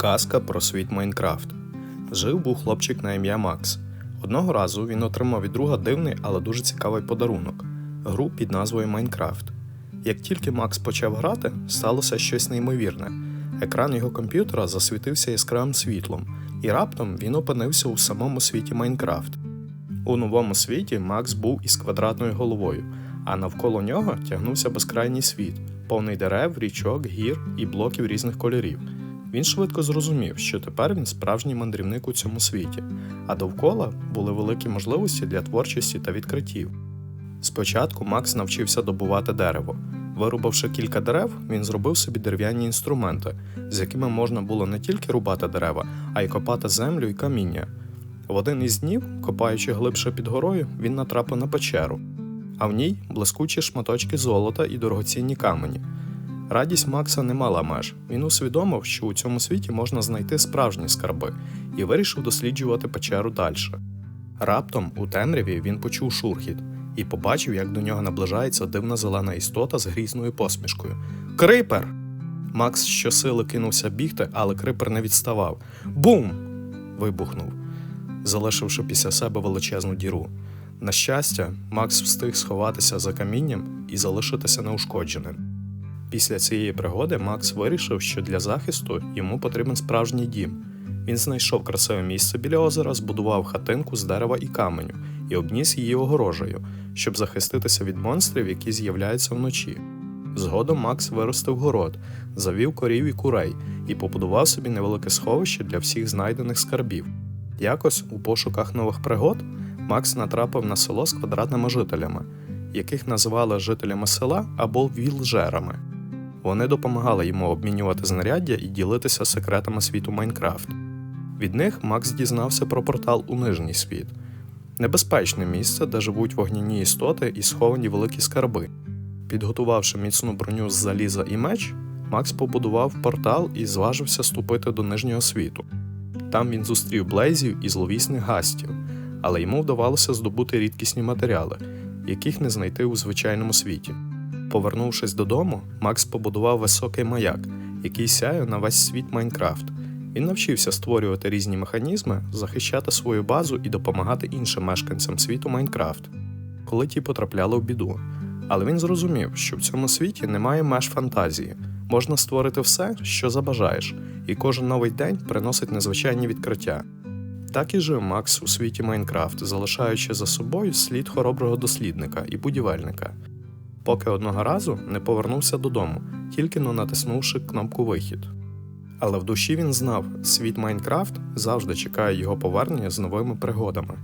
Казка про світ Майнкрафт. Жив був хлопчик на ім'я Макс. Одного разу він отримав від друга дивний, але дуже цікавий подарунок гру під назвою Майнкрафт. Як тільки Макс почав грати, сталося щось неймовірне. Екран його комп'ютера засвітився яскравим світлом, і раптом він опинився у самому світі Майнкрафт. У новому світі Макс був із квадратною головою, а навколо нього тягнувся безкрайній світ, повний дерев, річок, гір і блоків різних кольорів. Він швидко зрозумів, що тепер він справжній мандрівник у цьому світі, а довкола були великі можливості для творчості та відкриттів. Спочатку Макс навчився добувати дерево. Вирубавши кілька дерев, він зробив собі дерев'яні інструменти, з якими можна було не тільки рубати дерева, а й копати землю і каміння. В один із днів, копаючи глибше під горою, він натрапив на печеру, а в ній блискучі шматочки золота і дорогоцінні камені. Радість Макса не мала меж. Він усвідомив, що у цьому світі можна знайти справжні скарби, і вирішив досліджувати печеру далі. Раптом у темряві він почув шурхіт і побачив, як до нього наближається дивна зелена істота з грізною посмішкою. Крипер! Макс щосили кинувся бігти, але крипер не відставав. Бум! вибухнув, залишивши після себе величезну діру. На щастя, Макс встиг сховатися за камінням і залишитися неушкодженим. Після цієї пригоди Макс вирішив, що для захисту йому потрібен справжній дім. Він знайшов красиве місце біля озера, збудував хатинку з дерева і каменю і обніс її огорожею, щоб захиститися від монстрів, які з'являються вночі. Згодом Макс виростив город, завів корів і курей і побудував собі невелике сховище для всіх знайдених скарбів. Якось у пошуках нових пригод Макс натрапив на село з квадратними жителями, яких називали жителями села або вілжерами. Вони допомагали йому обмінювати знаряддя і ділитися секретами світу Майнкрафт. Від них Макс дізнався про портал у нижній світ небезпечне місце, де живуть вогняні істоти і сховані великі скарби. Підготувавши міцну броню з заліза і меч, Макс побудував портал і зважився ступити до нижнього світу. Там він зустрів блейзів і зловісних гастів, але йому вдавалося здобути рідкісні матеріали, яких не знайти у звичайному світі. Повернувшись додому, Макс побудував високий маяк, який сяє на весь світ Майнкрафт. Він навчився створювати різні механізми, захищати свою базу і допомагати іншим мешканцям світу Майнкрафт, коли ті потрапляли в біду. Але він зрозумів, що в цьому світі немає меж фантазії, можна створити все, що забажаєш, і кожен новий день приносить незвичайні відкриття. Так і жив Макс у світі Майнкрафт, залишаючи за собою слід хороброго дослідника і будівельника, поки одного разу не повернувся додому, тільки но натиснувши кнопку Вихід. Але в душі він знав, світ Майнкрафт завжди чекає його повернення з новими пригодами.